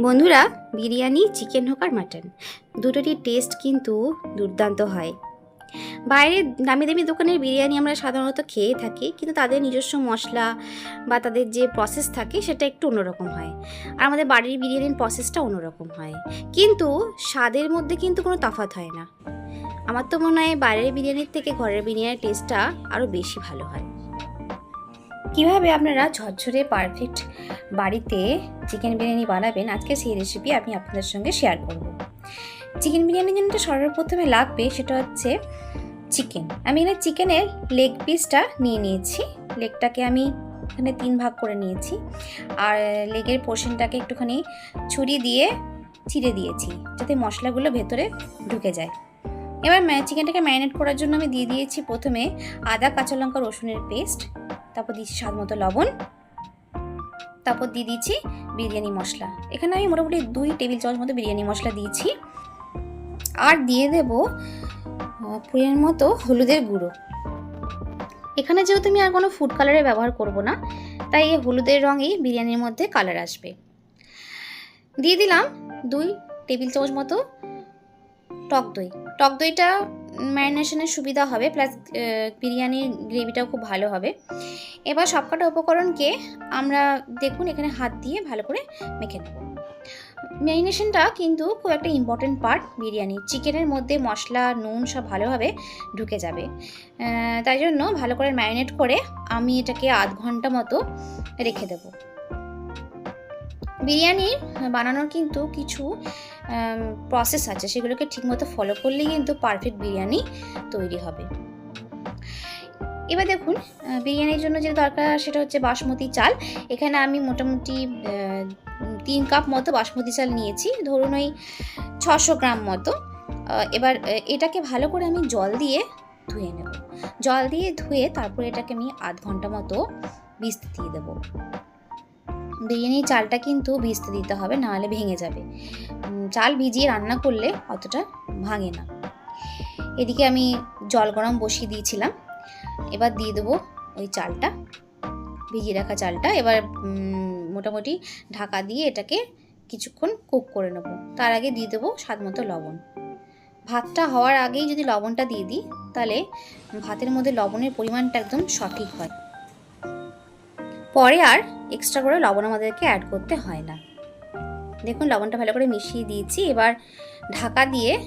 বন্ধুরা, বিরিয়ানি চিকেন হোক আর মাটন দুটোরই টেস্ট কিন্তু দুর্দান্ত হয়। বাইরের দামি দামি দোকানের বিরিয়ানি আমরা সাধারণত খেয়ে থাকি, কিন্তু তাদের নিজস্ব মশলা বা তাদের যে প্রসেস থাকে, সেটা একটু অন্যরকম হয়। আর আমাদের বাড়ির বিরিয়ানির প্রসেসটা অন্যরকম হয়। কিন্তু স্বাদের মধ্যে কিন্তু কোনো তফাৎ হয় না। আমার তো মনে হয় বাইরের বিরিয়ানির থেকে ঘরের বিরিয়ানির টেস্টটা আরও বেশি ভালো হয়। কীভাবে আপনারা ঝরঝরে পারফেক্ট বাড়িতে চিকেন বিরিয়ানি বানাবেন, আজকে সেই রেসিপি আমি আপনাদের সঙ্গে শেয়ার করব। চিকেন বিরিয়ানির জন্য সর্বপ্রথমে লাগবে সেটা হচ্ছে চিকেন আমি এখানে চিকেনের লেগ পিসটা নিয়ে নিয়েছি। লেগটাকে আমি এখানে তিন ভাগ করে নিয়েছি। আর লেগের পোর্শনটাকে একটুখানি ছুরি দিয়ে চিড়ে দিয়েছি, যাতে মশলাগুলো ভেতরে ঢুকে যায়। এবার চিকেনটাকে ম্যারিনেট করার জন্য আমি দিয়ে দিয়েছি প্রথমে আদা, কাঁচা লঙ্কা, রসুনের পেস্ট তারপর দিয়েছি স্বাদ মতো লবণ। তারপর দিয়ে দিচ্ছি বিরিয়ানি মশলা। এখানে আমি মোটামুটি দুই টেবিল চামচ মতো বিরিয়ানি মশলা দিয়েছি। আর দিয়ে দেব পরিমাণ মতো হলুদের গুঁড়ো। এখানে যেহেতু আমি আর কোনো ফুড কালারের ব্যবহার করব না, তাই এই হলুদের রঙেই বিরিয়ানির মধ্যে কালার আসবে। দিয়ে দিলাম দুই টেবিল চামচ মতো টক দই। টক দইটা ম্যারিনেশনের সুবিধা হবে, প্লাস বিরিয়ানির গ্রেভিটাও খুব ভালো হবে। এবার সবকটা উপকরণকে আমরা দেখুন, এখানে হাত দিয়ে ভালো করে মেখে নেব। ম্যারিনেশনটা কিন্তু খুব একটা ইম্পর্টেন্ট পার্ট বিরিয়ানি। চিকেনের মধ্যে মশলা, নুন সব ভালোভাবে ঢুকে যাবে। তাই জন্য ভালো করে ম্যারিনেট করে আমি এটাকে আধ ঘণ্টা মতো রেখে দেব। বিরিয়ানি বানানোর কিন্তু কিছু প্রসেস আছে। সেগুলোকে ঠিকমতো ফলো করলেই কিন্তু পারফেক্ট বিরিয়ানি তৈরি হবে। এবার দেখুন বিরিয়ানির জন্য যে দরকার সেটা হচ্ছে বাসমতি চাল। এখানে আমি মোটামুটি তিন কাপ মতো বাসমতি চাল নিয়েছি। ধরুন ওই ছশো গ্রাম মতো। এবার এটাকে ভালো করে আমি জল দিয়ে ধুয়ে নেব। জল দিয়ে ধুয়ে তারপরে এটাকে আমি আধ ঘণ্টা মতো ভিজতে দিয়ে দেবো। বিরিয়ানির চালটা কিন্তু ভিজতে দিতে হবে, নাহলে ভেঙে যাবে। চাল ভিজিয়ে রান্না করলে অতটা ভাঙে না। এদিকে আমি জল গরম বসিয়ে দিয়েছিলাম। এবার দিয়ে দেবো ওই চালটা, ভিজিয়ে রাখা চালটা। এবার মোটামুটি ঢাকা দিয়ে এটাকে কিছুক্ষণ কুক করে নেব। তার আগে দিয়ে দেবো স্বাদ মতো লবণ। ভাতটা হওয়ার আগেই যদি লবণটা দিয়ে দিই, তাহলে ভাতের মধ্যে লবণের পরিমাণটা একদম সঠিক হয়। পরে আর এক্সট্রা করে লবণ আমাদেরকে অ্যাড করতে হয় না। দেখুন, লবণটা ভালো করে মিশিয়ে দিয়েছি। এবার ঢাকা দিয়ে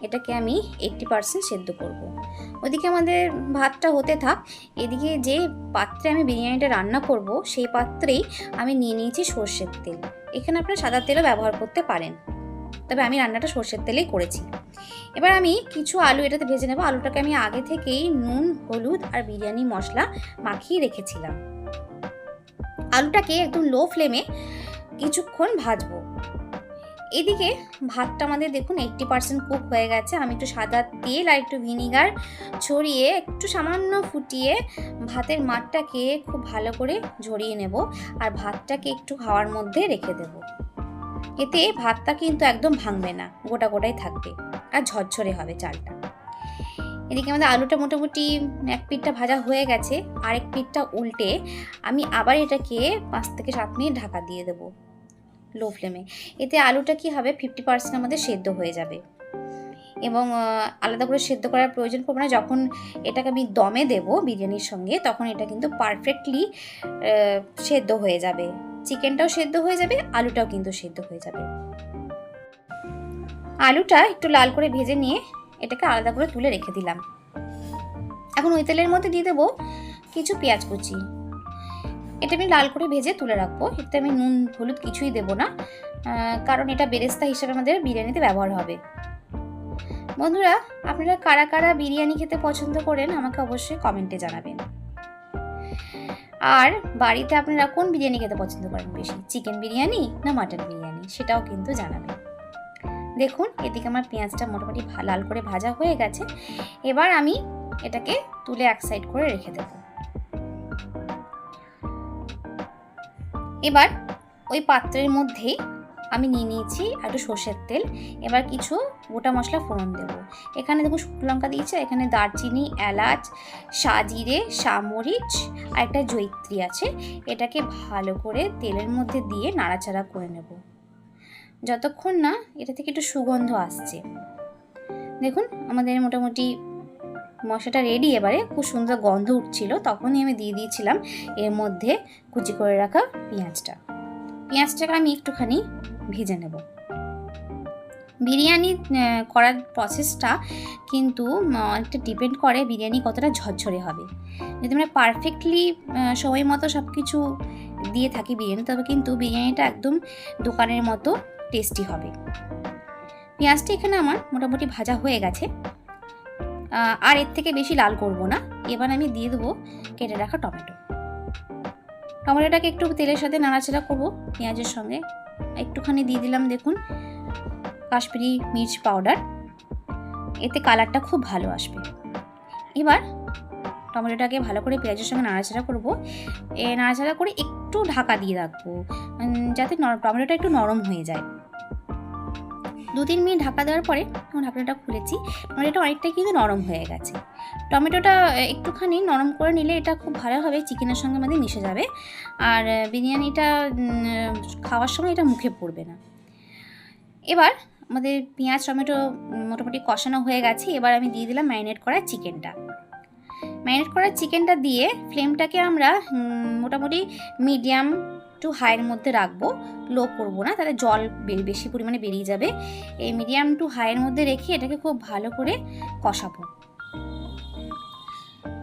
এটাকে আমি এইট্টি পারসেন্ট সেদ্ধ করব। ওদিকে আমাদের ভাতটা হতে থাক। এদিকে যে পাত্রে আমি বিরিয়ানিটা রান্না করব, সেই পাত্রেই আমি নিয়ে নিয়েছি সর্ষের তেল। এখানে আপনারা সাদা তেলও ব্যবহার করতে পারেন। তবে আমি রান্নাটা সর্ষের তেলেই করেছি। এবার আমি কিছু আলু এটাতে ভেজে নেব। আলুটাকে আমি আগে থেকেই নুন, হলুদ আর বিরিয়ানি মশলা মাখিয়ে রেখেছিলাম। আলুটাকে একদম লো ফ্লেমে কিছুক্ষণ ভাজবো। এদিকে ভাতটা আমাদের দেখুন এইট্টি পার্সেন্ট কুক হয়ে গেছে। আমি একটু সাদা তেল আর একটু ভিনিগার ছড়িয়ে একটু সামান্য ফুটিয়ে ভাতের মাঠটাকে খুব ভালো করে ঝরিয়ে নেব আর ভাতটাকে একটু খাওয়ার মধ্যে রেখে দেব। এতে ভাতটা কিন্তু একদম ভাঙবে না, গোটা গোটাই থাকবে আর ঝরঝরে হবে চালটা। এদিকে আমাদের আলুটা মোটামুটি এক পিঠটা ভাজা হয়ে গেছে, আরেক পিঠটা উল্টে আমি আবার এটাকে পাঁচ থেকে সাত মিনিট ঢাকা দিয়ে দেবো লো ফ্লেমে এতে আলুটা কি হবে? ফিফটি পার্সেন্ট আমাদের সেদ্ধ হয়ে যাবে। এবং আলাদা করে সেদ্ধ করার প্রয়োজন পড়বে না। যখন এটাকে আমি দমে দেব বিরিয়ানির সঙ্গে, তখন এটা কিন্তু পারফেক্টলি সেদ্ধ হয়ে যাবে। চিকেনটাও সেদ্ধ হয়ে যাবে, আলুটাও কিন্তু সেদ্ধ হয়ে যাবে। আলুটা একটু লাল করে ভেজে নিয়ে এটাকে আলাদা করে তুলে রেখে দিলাম। এখন ওই তেলের মধ্যে দিয়ে দেবো কিছু পেঁয়াজ কুচি। এটা আমি লাল করে ভেজে তুলে রাখব। এতে আমি নুন, হলুদ কিছুই দেবো না কারণ এটা বেরেস্তা হিসেবে আমাদের বিরিয়ানিতে ব্যবহার হবে। বন্ধুরা, আপনারা কারা কারা বিরিয়ানি খেতে পছন্দ করেন, আমাকে অবশ্যই কমেন্টে জানাবেন। আর বাড়িতে আপনারা কোন বিরিয়ানি খেতে পছন্দ করেন বেশি, চিকেন বিরিয়ানি না মাটন বিরিয়ানি, সেটাও কিন্তু জানাবেন। দেখুন, এদিকে আমার পেঁয়াজটা মোটামুটি লাল করে ভাজা হয়ে গেছে। এবার আমি এটাকে তুলে এক সাইড করে রেখে দেব। এবার ওই পাত্রের মধ্যেই আমি নিয়ে নিয়েছি একটু সর্ষের তেল। এবার কিছু গোটা মশলা ফোড়ন দেব। এখানে দেখুন, শুকনো লঙ্কা দিয়েছে এখানে দারচিনি, এলাচ, সাজিরে, সামরিচ, আর একটা জৈত্রী আছে। এটাকে ভালো করে তেলের মধ্যে দিয়ে নাড়াচাড়া করে নেব। যতক্ষণ না এটা থেকে একটু সুগন্ধ আসছে। দেখুন, আমাদের মোটামুটি মশলাটা রেডি এবারে খুব সুন্দর গন্ধ উঠছিল, তখনই আমি দিয়ে দিয়েছিলাম এর মধ্যে কুচি করে রাখা পেঁয়াজটা। পেঁয়াজটাকে আমি একটুখানি ভেজে নেব। বিরিয়ানি করার প্রসেসটা কিন্তু অনেকটা ডিপেন্ড করে বিরিয়ানি কতটা ঝরঝরে হবে। যদি আমরা পারফেক্টলি সময় মতো সব কিছু দিয়ে থাকি বিরিয়ানি, তবে কিন্তু বিরিয়ানিটা একদম দোকানের মতো টেস্টি হবে। পেঁয়াজটা এখানে আমার মোটামুটি ভাজা হয়ে গেছে। আর এর থেকে বেশি লাল করব না। এবার আমি দিয়ে দেবো কেটে রাখা টমেটো। টমেটোটাকে একটু তেলের সাথে নাড়াচাড়া করব পেঁয়াজের সঙ্গে। একটুখানি দিয়ে দিলাম, দেখুন, কাশ্মীরি মির্চ পাউডার। এতে কালারটা খুব ভালো আসবে। এবার টমেটোটাকে ভালো করে পেঁয়াজের সঙ্গে নাড়াচাড়া করব। এ, নাড়াচাড়া করে একটু ঢাকা দিয়ে রাখব। যাতে টমেটোটা একটু নরম হয়ে যায়। দু তিন মিনিট ঢাকা দেওয়ার পরে যখন ঢাকনাটা খুলেছি। এটা অনেকটাই কিন্তু নরম হয়ে গেছে। টমেটোটা একটুখানি নরম করে নিলে এটা খুব ভালো হবে, চিকেনের সঙ্গে আমাদের মিশে যাবে। আর বিরিয়ানিটা খাওয়ার সময় এটা মুখে পড়বে না। এবার আমাদের পেঁয়াজ, টমেটো মোটামুটি কষানো হয়ে গেছে। এবার আমি দিয়ে দিলাম ম্যারিনেট করা চিকেনটা। ম্যারিনেট করা চিকেনটা দিয়ে ফ্লেমটাকে আমরা মোটামুটি মিডিয়াম টু হাইয়ের মধ্যে রাখব, লো করব না, তাহলে জল বেশি পরিমাণে বেরিয়ে যাবে। এই মিডিয়াম টু হাইয়ের মধ্যে রেখে এটাকে খুব ভালো করে কষাবো।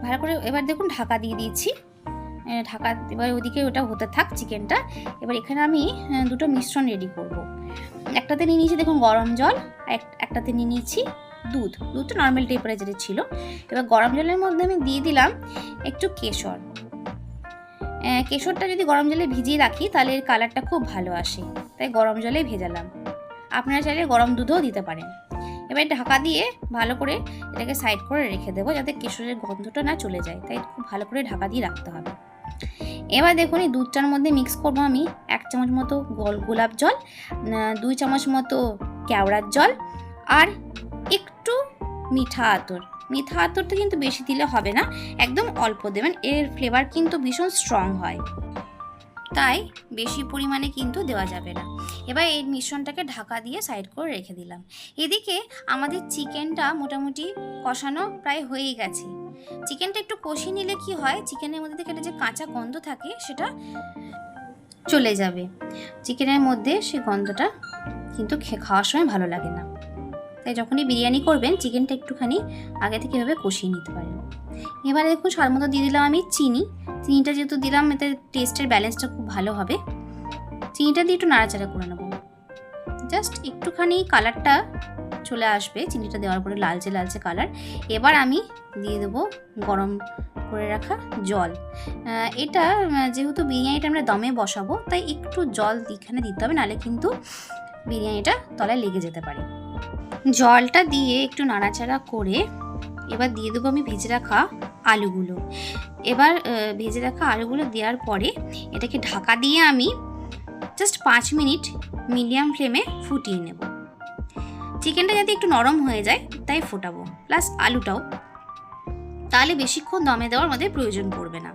ভালো করে এবার দেখুন ঢাকা দিয়ে দিয়েছি। ঢাকা এবার ওদিকে ওটা হতে থাক চিকেনটা। এবার এখানে আমি দুটো মিশ্রণ রেডি করব। একটাতে নিয়ে নিয়েছি দেখুন গরম জল এক- একটাতে নিয়ে নিয়েছি দুধ। দুধটা নর্মাল টেম্পারেচারে ছিল। এবার গরম জলের মধ্যে আমি দিয়ে দিলাম একটু কেশর। কেশরটা যদি গরম জলে ভিজিয়ে রাখি, তাহলে এর কালারটা খুব ভালো আসে। তাই গরম জলে ভেজালাম। আপনারা চাইলে গরম দুধও দিতে পারেন। এবার ঢাকা দিয়ে ভালো করে এটাকে সাইড করে রেখে দেবো, যাতে কেশরের গন্ধটা না চলে যায়। তাই খুব ভালো করে ঢাকা দিয়ে রাখতে হবে। এবার দেখুন, এই দুধটার মধ্যে মিক্স করব আমি এক চামচ মতো গোল গোলাপ জল দুই চামচ মতো কেওড়ার জল, আর একটু মিঠা আতর। মিঠা আতরটা কিন্তু বেশি দিলে হবে না, একদম অল্প দেবেন, এর ফ্লেভার কিন্তু ভীষণ স্ট্রং হয়। তাই বেশি পরিমাণে কিন্তু দেওয়া যাবে না। এবার এই মিশ্রণটাকে ঢাকা দিয়ে সাইড করে রেখে দিলাম। এদিকে আমাদের চিকেনটা মোটামুটি কষানো প্রায় হয়েই গেছে। চিকেনটা একটু কষিয়ে নিলে কি হয়, চিকেনের মধ্যে থেকে যে কাঁচা গন্ধ থাকে, সেটা চলে যাবে। চিকেনের মধ্যে সেই গন্ধটা কিন্তু খাওয়ার সময় ভালো লাগে না। তাই যখনই বিরিয়ানি করবেন, চিকেনটা একটুখানি আগে থেকে এভাবে কষিয়ে নিতে পারেন। এবারে দেখুন, স্বাদ মতো দিয়ে দিলাম আমি চিনি। চিনিটা যেহেতু দিলাম, এতে টেস্টের ব্যালেন্সটা খুব ভালো হবে। চিনিটা দিয়ে একটু নাড়াচাড়া করে নেব। জাস্ট একটুখানি কালারটা চলে আসবে, চিনিটা দেওয়ার পরে লালচে লালচে কালার এবার আমি দিয়ে দেবো গরম করে রাখা জল। এটা, যেহেতু বিরিয়ানিটা আমরা দমে বসাবো, তাই একটু জল এখানে দিতে হবে, নাহলে কিন্তু বিরিয়ানিটা তলায় লেগে যেতে পারে। জলটা দিয়ে একটু নাড়াচাড়া করে এবার দিয়ে দেবো আমি ভেজে রাখা আলুগুলো। এবার ভেজে রাখা আলুগুলো দেওয়ার পরে এটাকে ঢাকা দিয়ে আমি জাস্ট পাঁচ মিনিট মিডিয়াম ফ্লেমে ফুটিয়ে নেব। চিকেনটা যাতে একটু নরম হয়ে যায়, তাই ফোটাবো। প্লাস আলুটাও। তাহলে বেশিক্ষণ দমে দেওয়ার আমাদের প্রয়োজন পড়বে না।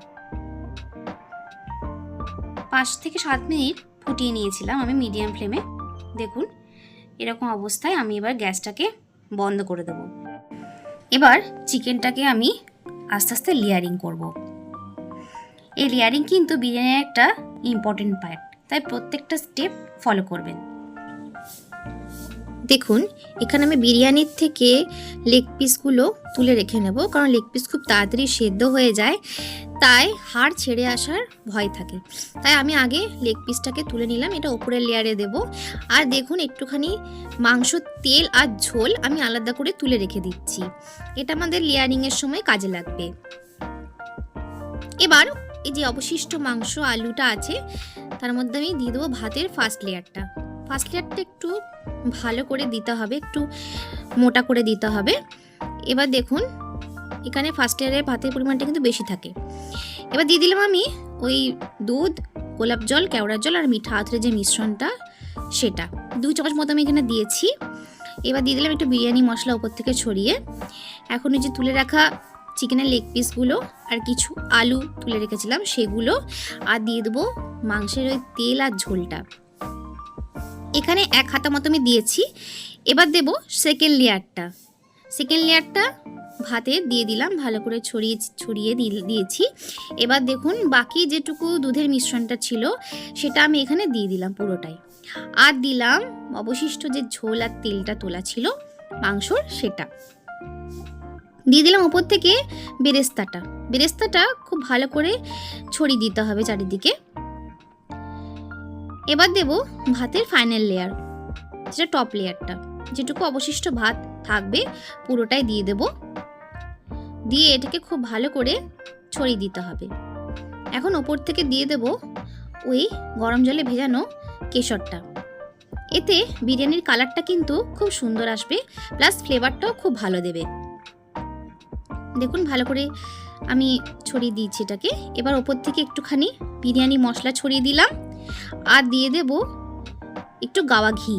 পাঁচ থেকে সাত মিনিট ফুটিয়ে নিয়েছিলাম আমি মিডিয়াম ফ্লেমে। দেখুন এরকম অবস্থায় আমি এবার গ্যাসটাকে বন্ধ করে দেবো। এবার চিকেনটাকে আমি আস্তে আস্তে লেয়ারিং করব। এই লেয়ারিং কিন্তু বিরিয়ানির একটা ইম্পর্টেন্ট পার্ট তাই প্রত্যেকটা স্টেপ ফলো করবেন। দেখুন, এখানে আমি বিরিয়ানির থেকে লেগ পিসগুলো তুলে রেখে নেব, কারণ লেগ পিস খুব তাড়াতাড়ি সেদ্ধ হয়ে যায়। তাই হাড় ছেড়ে আসার ভয় থাকে। তাই আমি আগে লেগ পিসটাকে তুলে নিলাম, এটা উপরের লেয়ারে দেব। আর দেখুন একটুখানি মাংস, তেল আর ঝোল আমি আলাদা করে তুলে রেখে দিচ্ছি। এটা আমাদের লেয়ারিংয়ের সময় কাজে লাগবে। এবার এই যে অবশিষ্ট মাংস, আলুটা আছে, তার মধ্যে আমি দিয়ে দেবো ভাতের ফার্স্ট লেয়ারটা ফার্স্ট লেয়ারটা একটু ভালো করে দিতে হবে, একটু মোটা করে দিতে হবে। এবার দেখুন এখানে ফার্স্ট লেয়ারে ভাতের পরিমাণটা কিন্তু বেশি থাকে। এবার দিয়ে দিলাম আমি ওই দুধ, গোলাপ জল, কেওড়ার জল আর মিঠা আতরের যে মিশ্রণটা, সেটা। দুই চামচ মতো আমি এখানে দিয়েছি। এবার দিয়ে দিলাম একটু বিরিয়ানি মশলা উপর থেকে ছড়িয়ে। এখন ওই যে তুলে রাখা চিকেনের লেগ পিসগুলো আর কিছু আলু তুলে রেখেছিলাম সেগুলো। আর দিয়ে দেবো মাংসের ওই তেল আর ঝোলটা। এখানে এক হাতা মতো আমি দিয়েছি। এবার দেব সেকেন্ড লেয়ারটা সেকেন্ড লেয়ারটা ভাতে দিয়ে দিলাম, ভালো করে ছড়িয়ে ছড়িয়ে দিয়েছি। এবার দেখুন, বাকি যেটুকু দুধের মিশ্রণটা ছিল, সেটা আমি এখানে দিয়ে দিলাম পুরোটাই। আর দিলাম অবশিষ্ট যে ঝোল আর তেলটা তোলা ছিল, মাংসর সেটা। দিয়ে দিলাম ওপর থেকে বেরেস্তাটা। বেরেস্তাটা খুব ভালো করে ছড়িয়ে দিতে হবে চারিদিকে। এবার দেব ভাতের ফাইনাল লেয়ার যেটা টপ লেয়ারটা যেটুকু অবশিষ্ট ভাত থাকবে, পুরোটাই দিয়ে দেব। দিয়ে এটাকে খুব ভালো করে ছড়িয়ে দিতে হবে। এখন ওপর থেকে দিয়ে দেব ওই গরম জলে ভেজানো কেশরটা। এতে বিরিয়ানির কালারটা কিন্তু খুব সুন্দর আসবে, প্লাস ফ্লেভারটাও খুব ভালো দেবে। দেখুন, ভালো করে আমি ছড়িয়ে দিয়েছি এটাকে। এবার ওপর থেকে একটুখানি বিরিয়ানি মশলা ছড়িয়ে দিলাম আর দিয়ে দেব একটু গাওয়া ঘি।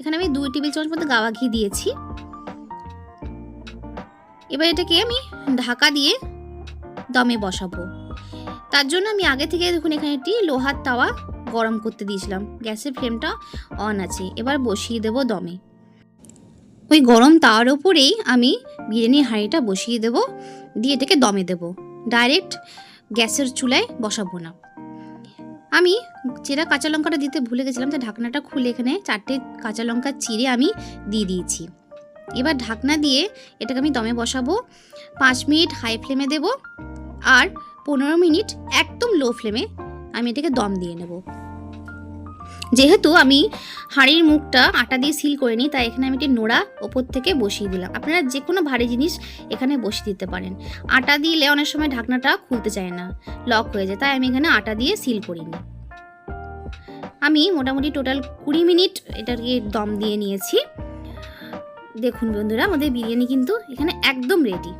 এখানে আমি দুই টেবিল চামচ মতো গাওয়া ঘি দিয়েছি। এবার এটাকে আমি ঢাকা দিয়ে দমে বসাবো। তার জন্য আমি আগে থেকে দেখুন এখানে একটি লোহার তাওয়া গরম করতে দিয়েছিলাম। গ্যাসের ফ্লেমটা অন আছে। এবার বসিয়ে দেব দমে। ওই গরম তাওয়ার ওপরেই আমি বিরিয়ানির হাঁড়িটা বসিয়ে দেব, দিয়ে এটাকে দমে দেব। ডাইরেক্ট গ্যাসের চুলায় বসাবো না। আমি চেরা কাঁচা লঙ্কাটা দিতে ভুলে গেছিলাম, তাই ঢাকনাটা খুলে এখানে চারটে কাঁচা লঙ্কা চিড়ে আমি দিয়ে দিয়েছি। এবার ঢাকনা দিয়ে এটাকে আমি দমে বসাবো, পাঁচ মিনিট হাই ফ্লেমে দেব আর পনেরো মিনিট একদম লো ফ্লেমে আমি এটাকে দম দিয়ে নেব। যেহেতু আমি হাঁড়ির মুখটা আটা দিয়ে সিল করে নিই, তাই এখানে আমি একটি নোড়া ওপর থেকে বসিয়ে দিলাম। আপনারা যে কোনো ভারী জিনিস এখানে বসিয়ে দিতে পারেন। আটা দিলে অনেক সময় ঢাকনাটা খুলতে চায় না, লক হয়ে যায়, তাই আমি এখানে আটা দিয়ে সিল করিনি। আমি মোটামুটি টোটাল কুড়ি মিনিট এটাকে দম দিয়ে নিয়েছি। দেখুন বন্ধুরা, আমাদের বিরিয়ানি কিন্তু এখানে একদম রেডি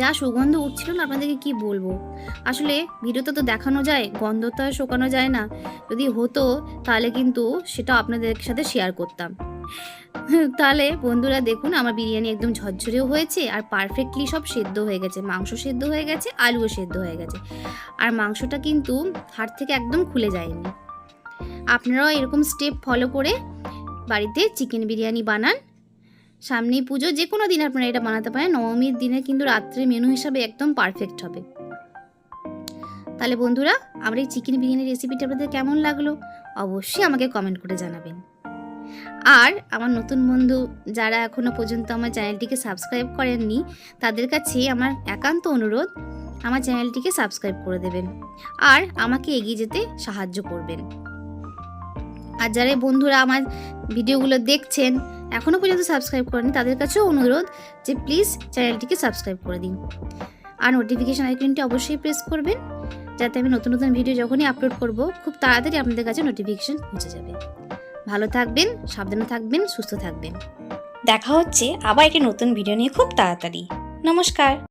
যা সুগন্ধ উঠছিল না, আপনাদেরকে কি বলব? আসলে ভিডিওতে তো দেখানো যায়, গন্ধ তো আর শোকানো যায় না। যদি হতো, তাহলে কিন্তু সেটা আপনাদের সাথে শেয়ার করতাম। তাহলে বন্ধুরা দেখুন, আমার বিরিয়ানি একদম ঝরঝরেও হয়েছে, আর পারফেক্টলি সব সেদ্ধ হয়ে গেছে। মাংস সেদ্ধ হয়ে গেছে, আলুও সেদ্ধ হয়ে গেছে। আর মাংসটা কিন্তু হাড় থেকে একদম খুলে যায়নি। আপনারাও এরকম স্টেপ ফলো করে বাড়িতে চিকেন বিরিয়ানি বানান। সামনেই পুজো যে কোনো দিন আপনারা এটা বানাতে পারেন। নবমীর দিনে কিন্তু রাত্রে মেনু হিসাবে একদম পারফেক্ট হবে। তাহলে বন্ধুরা, আমার এই চিকেন বিরিয়ানির রেসিপিটা আপনাদের কেমন লাগল? অবশ্যই আমাকে কমেন্ট করে জানাবেন। আর আমার নতুন বন্ধু যারা এখনও পর্যন্ত আমার চ্যানেলটিকে সাবস্ক্রাইব করেননি, তাদের কাছে আমার একান্ত অনুরোধ, আমার চ্যানেলটিকে সাবস্ক্রাইব করে দেবেন। আর আমাকে এগিয়ে যেতে সাহায্য করবেন। আর যারা বন্ধুরা আমার ভিডিওগুলো দেখছেন এখনও পর্যন্ত সাবস্ক্রাইব করেনি তাদের কাছেও অনুরোধ যে প্লিজ চ্যানেলটিকে সাবস্ক্রাইব করে দিন। আর নোটিফিকেশান আইকনটি অবশ্যই প্রেস করবেন, যাতে আমি নতুন নতুন ভিডিও যখনই আপলোড করব, খুব তাড়াতাড়ি আপনাদের কাছে নোটিফিকেশান পৌঁছে যাবে। ভালো থাকবেন, সাবধানে থাকবেন, সুস্থ থাকবেন। দেখা হচ্ছে আবার একটি নতুন ভিডিও নিয়ে খুব তাড়াতাড়ি। নমস্কার।